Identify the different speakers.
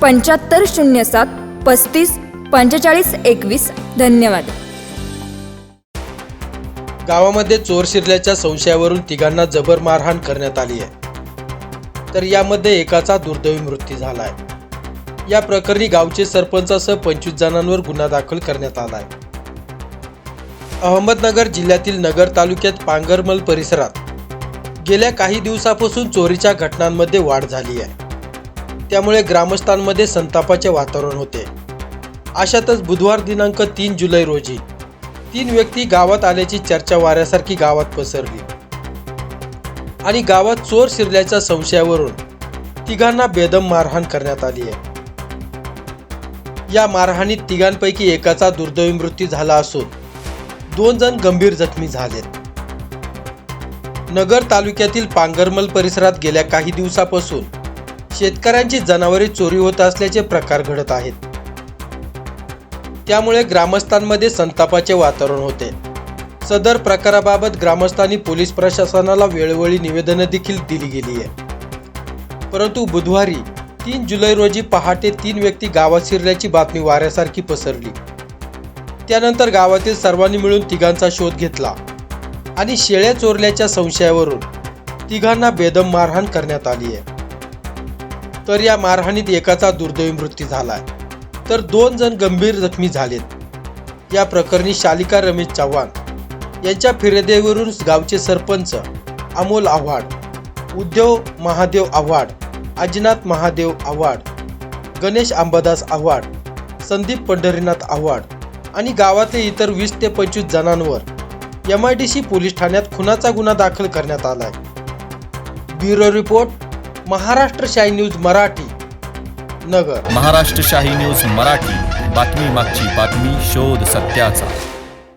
Speaker 1: पंच्याहत्तर शून्य सात पस्तीस पंचेचाळीस एकवीस. धन्यवाद.
Speaker 2: गावामध्ये चोर शिरल्याच्या संशयावरून तिघांना जबर मारहाण करण्यात आली आहे. तर यामध्ये एकाचा दुर्दैवी मृत्यू झाला आहे या प्रकरणी गावचे सरपंचासह पंचवीस जणांवर गुन्हा दाखल करण्यात आला आहे. अहमदनगर जिल्ह्यातील नगर तालुक्यात पांगरमल परिसरात गेल्या काही दिवसापासून चोरीच्या घटनांमध्ये वाढ झाली आहे. त्यामुळे ग्रामस्थांमध्ये संतापाचे वातावरण होते. अशातच बुधवार दिनांक तीन जुलै रोजी तीन व्यक्ती गावात आल्याची चर्चा वाऱ्यासारखी गावात पसरली. आणि गावात चोर शिरल्याच्या संशयावरून तिघांना बेदम मारहाण करण्यात आली आहे. या मारहाणीत तिघांपैकी एकाचा दुर्दैवी मृत्यू झाला असून दोन जण गंभीर जखमी झालेत. नगर तालुक्यातील पांगरमल परिसरात गेल्या काही दिवसापासून शेतकऱ्यांची जनावरे चोरी होत असल्याचे प्रकार घडत आहेत. त्यामुळे ग्रामस्थांमध्ये संतापाचे वातावरण होते. सदर प्रकाराबाबत ग्रामस्थांनी पोलीस प्रशासनाला वेळोवेळी निवेदनं देखील दिली गेली आहे. परंतु बुधवारी तीन जुलै रोजी पहाटे तीन व्यक्ती गावात शिरल्याची बातमी वाऱ्यासारखी पसरली. त्यानंतर गावातील सर्वांनी मिळून तिघांचा शोध घेतला आणि शेळ्या चोरल्याच्या संशयावरून तिघांना बेदम मारहाण करण्यात आली आहे. तर या मारहाणीत एकाचा दुर्दैवी मृत्यू झाला तर दोन जण गंभीर जखमी झालेत. या प्रकरणी शालिका रमेश चव्हाण यांच्या फिर्यादीवरून गावचे सरपंच अमोल आव्हाड उद्धव महादेव आव्हाड अजिनाथ महादेव आव्हाड गणेश अंबादास आव्हाड संदीप पंढरीनाथ आव्हाड आणि गावातले इतर वीस ते पंचवीस जणांवर M I D C police ठाण्यात खुनाचा गुन्हा दाखल करण्यात आलाय. Bureau report. महाराष्ट्र शाही न्यूज मराठी नगर.
Speaker 3: महाराष्ट्र शाही न्यूज मराठी. बातमी मागची बातमी शोध सत्याचा.